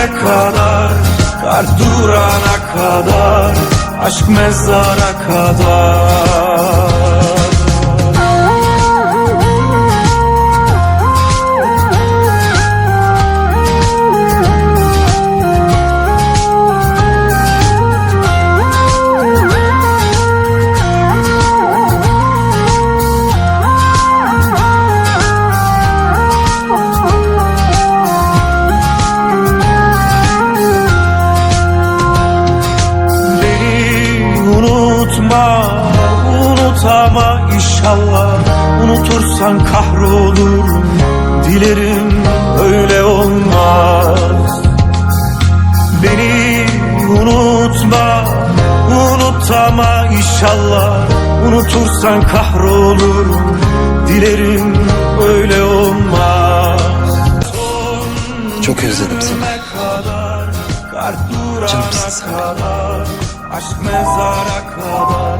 günüme kadar Kar durana kadar Aşk mezara kadar unutma, unutama inşallah. Unutursan kahrolurum, dilerim öyle olmaz. Beni unutma, unutama inşallah. Unutursan kahrolurum, dilerim öyle olmaz. Çok özledim seni. Canımsın sen benim. Aşk mezara kadar